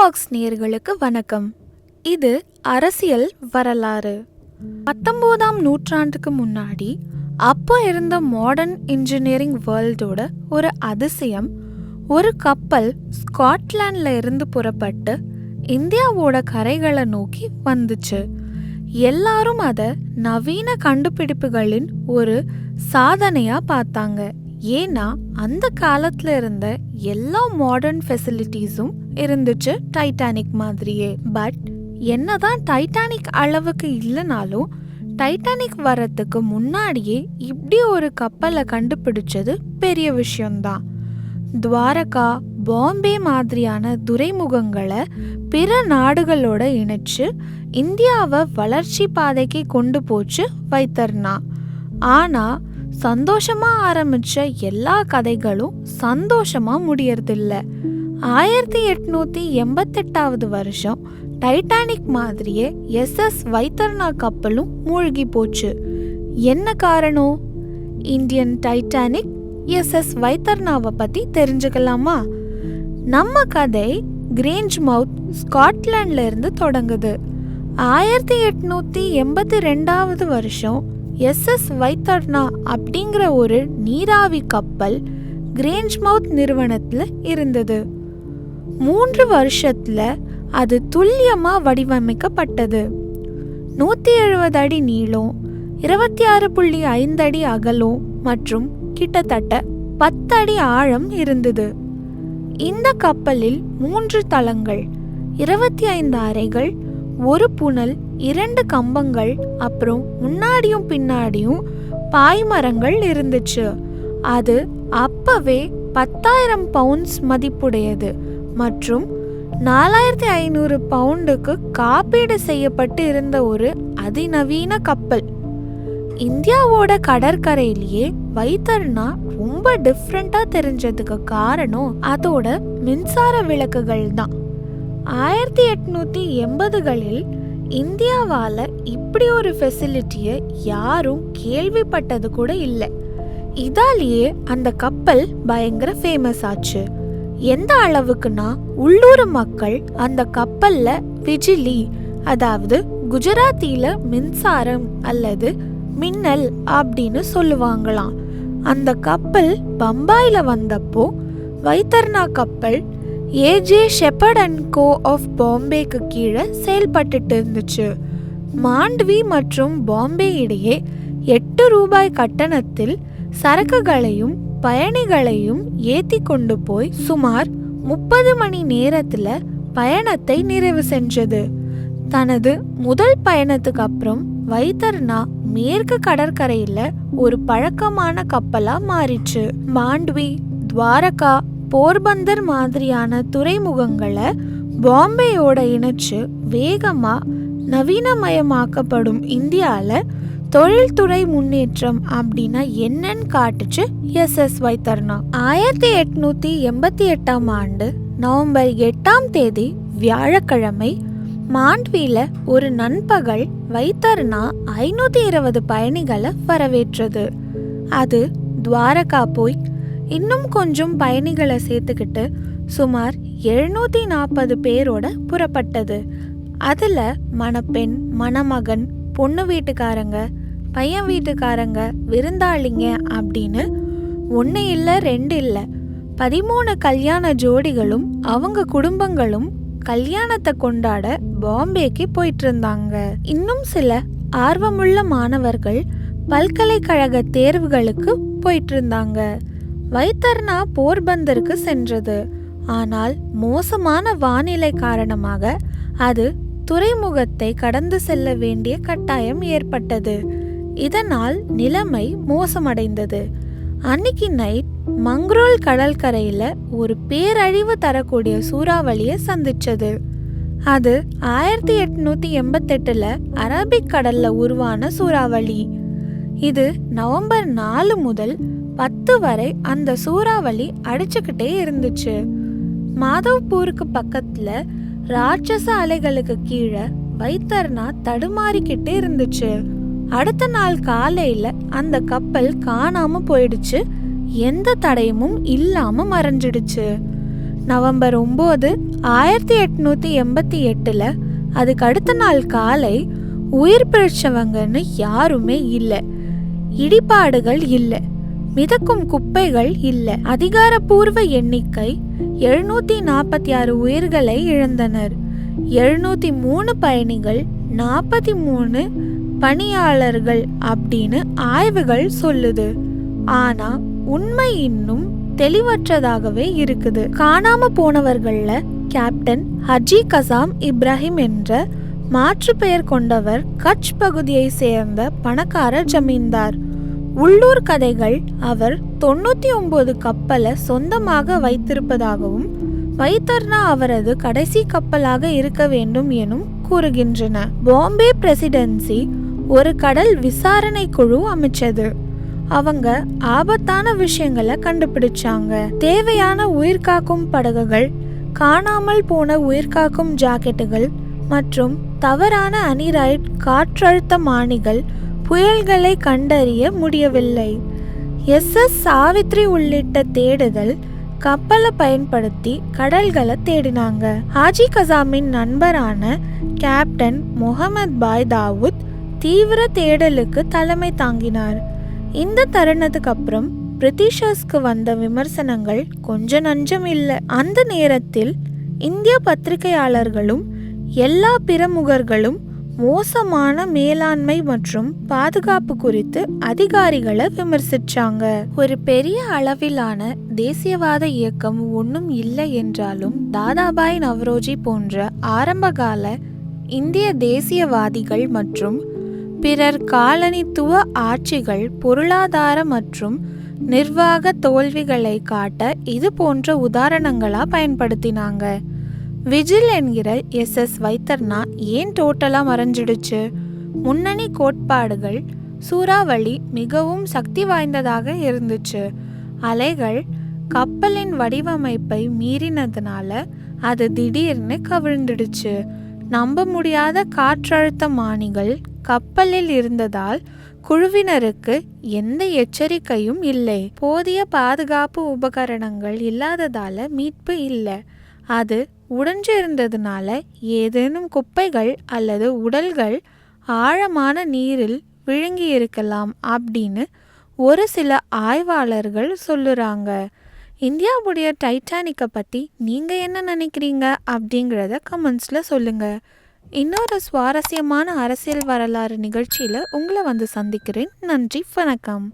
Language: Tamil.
வாக்ஸ் நேயர்களுக்கு வணக்கம். இது அரசியல் வரலாறு. பத்தொம்போதாம் நூற்றாண்டுக்கு முன்னாடி அப்போ இருந்த மாடர்ன் இன்ஜினியரிங் வேர்ல்டோட ஒரு அதிசயம் ஒரு கப்பல் ஸ்காட்லாண்டில் இருந்து புறப்பட்டு இந்தியாவோட கரைகளை நோக்கி வந்துச்சு. எல்லாரும் அதை நவீன கண்டுபிடிப்புகளின் ஒரு சாதனையா பார்த்தாங்க. ஏன்னா அந்த காலத்துல இருந்த எல்லா மாடர்ன் ஃபெசிலிட்டிஸும் இருந்துச்சு. டைட்டானிக் மாதிரியே. பட் என்னதான் டைட்டானிக் அளவுக்கு இல்லைனாலும் டைட்டானிக் வரத்துக்கு முன்னாடியே இப்படி ஒரு கப்பலை கண்டுபிடிச்சது பெரிய விஷயம்தான். துவாரகா பாம்பே மாதிரியான துறைமுகங்களை பிற நாடுகளோட இணைச்சு இந்தியாவை வளர்ச்சி பாதைக்கு கொண்டு போச்சு வைத்தர்னா. ஆனால் சந்தோஷமாக ஆரம்பித்த எல்லா கதைகளும் சந்தோஷமாக முடியறதில்லை. ஆயிரத்தி எட்நூத்தி எண்பத்தெட்டாவது வருஷம் டைட்டானிக் மாதிரியே எஸ்எஸ் வைத்தர்னா கப்பலும் மூழ்கி போச்சு. என்ன காரணம் இந்தியன் டைட்டானிக் எஸ்எஸ் வைத்தர்னாவை பத்தி தெரிஞ்சுக்கலாமா? நம்ம கதை கிரேஞ்ச் மவுத் ஸ்காட்லாண்ட்ல இருந்து தொடங்குது. ஆயிரத்தி எட்நூத்தி எண்பத்தி ரெண்டாவது வருஷம் எஸ்எஸ் வைத்தர்னா அப்படிங்கிற ஒரு நீராவி கப்பல் கிரேஞ்ச் மவுத் நிறுவனத்தில் இருந்தது. மூன்று வருஷத்தில் அது துல்லியமாக வடிவமைக்கப்பட்டது. நூற்றி எழுபது அடி நீளம் இருபத்தி ஆறு புள்ளி ஐந்து அடி அகலம் மற்றும் கிட்டத்தட்ட பத்து அடி ஆழம் இருந்தது. இந்த கப்பலில் மூன்று தளங்கள் இருபத்தி ஐந்து அறைகள் ஒரு புனல் இரண்டு கம்பங்கள் அப்புறம் முன்னாடியும் பின்னாடியும் பாய்மரங்கள் இருந்துச்சு. அது அப்பவே பத்தாயிரம் பவுண்ட்ஸ் மதிப்புடையது. மற்றும் நாலாயிரத்தி ஐநூறு பவுண்டுக்கு காப்பீடு செய்யப்பட்டு இருந்த ஒரு அதிநவீன கப்பல். இந்தியாவோட கடற்கரையிலேயே வைத்தர்னா ரொம்ப டிஃப்ரெண்ட்டாக தெரிஞ்சதுக்கு காரணம் அதோட மின்சார விளக்குகள் தான். ஆயிரத்தி எட்நூத்தி எண்பதுகளில் இந்தியாவால் இப்படி ஒரு ஃபெசிலிட்டியை யாரும் கேள்விப்பட்டது கூட இல்லை. இதாலேயே அந்த கப்பல் பயங்கர ஃபேமஸ் ஆச்சு. எந்த அளவுக்குன்னா உள்ளூர் மக்கள் அந்த கப்பல்ல விஜிலி அதாவது குஜராத்தியில மின்சாரம் அல்லது மின்னல் அப்படின்னு சொல்லுவாங்களாம். அந்த கப்பல் பம்பாயில வந்தப்போ வைத்தர்னா கப்பல் AJ Shepherd and Co of பாம்பேக்கு கீழே செயல்பட்டுட்டு இருந்துச்சு. மாண்ட்வி மற்றும் பாம்பே இடையே எட்டு ரூபாய் கட்டணத்தில் சரக்குகளையும் பயணிகளையும் ஏத்தி கொண்டு போய் சுமார் முப்பது மணி நேரத்துல பயணத்தை நிறைவு செஞ்சது. தனது முதல் பயணத்துக்கு அப்புறம் வைத்தர்னா மேற்கு கடற்கரையில ஒரு பழக்கமான கப்பலா மாறிச்சு. மாண்ட்வி துவாரகா போர்பந்தர் மாதிரியான துறைமுகங்களை பாம்பேயோட இணைச்சு வேகமா நவீனமயமாக்கப்படும் இந்தியால தொழில்துறை முன்னேற்றம் அப்படின்னா என்னன்னு காட்டுச்சு எஸ் எஸ் வைத்தர்னா ஆயிரத்தி எட்நூத்தி எண்பத்தி எட்டாம் ஆண்டு நவம்பர் எட்டாம் தேதி வியாழக்கிழமை மாண்ட்வில ஒரு நண்பகல் வைத்தர்னா ஐநூத்தி இருபது பயணிகளை வரவேற்றது. அது துவாரகா போய் இன்னும் கொஞ்சம் பயணிகளை சேர்த்துக்கிட்டு சுமார் எழுநூத்தி நாற்பது பேரோட புறப்பட்டது. அதுல மணப்பெண் மணமகன் பொண்ணு வீட்டுக்காரங்க பையன் வீட்டுக்காரங்க விருந்தாளிங்க அப்படின்னு ஒன்று இல்லை ரெண்டு இல்லை. பதிமூணு கல்யாண ஜோடிகளும் அவங்க குடும்பங்களும் கல்யாணத்தை கொண்டாட பாம்பேக்கு போயிட்டு இருந்தாங்க இன்னும் சில ஆர்வமுள்ள மாணவர்கள் பல்கலைக்கழக தேர்வுகளுக்கு போயிட்டு இருந்தாங்க வைத்தர்னா போர்பந்தருக்கு சென்றது. ஆனால் மோசமான வானிலை காரணமாக அது துறைமுகத்தை கடந்து செல்ல வேண்டிய கட்டாயம் ஏற்பட்டது. இதனால் நிலைமை மோசமடைந்தது. அன்னைக்கு நைட் மங்ரோல் கடற்கரையில் ஒரு பேரழிவு தரக்கூடிய சூறாவளியை சந்திச்சது. அது ஆயிரத்தி எட்நூத்தி எண்பத்தெட்டுல அரபிக் கடல்ல உருவான சூறாவளி. இது நவம்பர் நாலு முதல் பத்து வரை அந்த சூறாவளி அடிச்சுக்கிட்டே இருந்துச்சு. மாதவ்பூருக்கு பக்கத்துல ராட்சச அலைகளுக்கு கீழே வைத்தர்னா தடுமாறிக்கிட்டே இருந்துச்சு. அடுத்த நாள் காலையில அந்த கப்பல் காணாம போயிடுச்சு. எந்த தடயமும் இல்லாம மறைஞ்சிடுச்சு. நவம்பர் ஒம்பது ஆயிரத்தி எட்நூற்றி எண்பத்தி எட்டில் அதுக்கு அடுத்த நாள் காலை உயிர் பிழைச்சவங்கன்னு யாருமே இல்லை. இடிபாடுகள் இல்லை. மிதக்கும் குப்பைகள் இல்லை. அதிகாரப்பூர்வ எண்ணிக்கை எழுநூற்றி நாற்பத்தி ஆறு உயிர்களை இழந்தனர். எழுநூற்றி மூணு பயணிகள் நாற்பத்தி மூணு பணியாளர்கள் அப்படின்னு ஆய்வுகள் சொல்லுது. ஆனா உண்மை இன்னும் தெளிவற்றதாகவே இருக்குது. காணாம போனவர்கள்ல கேப்டன் ஹஜி கசாம் இப்ராஹிம் என்ற மாற்று பெயர் கொண்டவர் கட்ச் பகுதியை சேர்ந்த பணக்கார ஜமீன்தார். உள்ளூர் கதைகள் அவர் தொண்ணூத்தி ஒன்பது கப்பலை சொந்தமாக வைத்திருப்பதாகவும் வைத்தர்னா அவரது கடைசி கப்பலாக இருக்க வேண்டும் எனும் கூறுகின்றன. பாம்பே பிரசிடென்சி ஒரு கடல் விசாரணை குழு அமைச்சது. அவங்க ஆபத்தான விஷயங்களை கண்டுபிடிச்சாங்க. தேவையான உயிர்காக்கும் படகுகள் காணாமல் போன உயிர்காக்கும் ஜாக்கெட்டுகள் மற்றும் தவறான அனிரைட் காற்றழுத்த மானிகள் புயல்களை கண்டறிய முடியவில்லை. எஸ். எஸ். சாவித்ரி உள்ளிட்ட தேடுதல் கப்பலை பயன்படுத்தி கடல்களை தேடினாங்க. ஹாஜி கசாமின் நண்பரான கேப்டன் முகமது பாய் தாவூத் தீவிர தேடலுக்கு தலைமை தாங்கினார். இந்த தருணத்துக்கு அப்புறம் பிரிட்டிஷர்ஸ்க்கு வந்த விமர்சனங்கள் கொஞ்ச நஞ்சம் இல்லை. அந்த நேரத்தில் இந்திய பத்திரிகையாளர்களும் எல்லா பிரமுகர்களும் மோசமான மேலாண்மை மற்றும் பாதுகாப்பு குறித்து அதிகாரிகளை விமர்சிச்சாங்க. ஒரு பெரிய அளவிலான தேசியவாத இயக்கம் ஒன்றும் இல்லை என்றாலும் தாதாபாய் நவ்ரோஜி போன்ற ஆரம்பகால இந்திய தேசியவாதிகள் மற்றும் பிறர் காலனித்துவ ஆட்சிகள் பொருளாதார மற்றும் நிர்வாக தோல்விகளை காட்ட இது போன்ற உதாரணங்களா பயன்படுத்தினாங்க. விஜில் என்கிற எஸ். எஸ். வைத்தர்னா ஏன் டோட்டலாக மறைஞ்சிடுச்சு? முன்னணி கோட்பாடுகள் சூறாவளி மிகவும் சக்தி வாய்ந்ததாக இருந்துச்சு. அலைகள் கப்பலின் வடிவமைப்பை மீறினதுனால அது திடீர்னு கவிழ்ந்துடுச்சு. நம்ப முடியாத காற்றழுத்த மானிகள் கப்பலில் இருந்ததால் குழுவினருக்கு எந்த எச்சரிக்கையும் இல்லை. போதிய பாதுகாப்பு உபகரணங்கள் இல்லாததால மீட்பு இல்லை. அது உடைஞ்சிருந்ததுனால ஏதேனும் குப்பைகள் அல்லது உடல்கள் ஆழமான நீரில் விழுங்கி இருக்கலாம் அப்படின்னு ஒரு சில ஆய்வாளர்கள் சொல்லுறாங்க. இந்தியாவுடைய டைட்டானிக்கை பற்றி நீங்கள் என்ன நினைக்கிறீங்க? அப்படிங்கிறத கமெண்ட்ஸில் சொல்லுங்கள் இன்னொரு சுவாரஸ்யமான அரசியல் வரலாறு நிகழ்ச்சியில் உங்களை வந்து சந்திக்கிறேன். நன்றி வணக்கம்.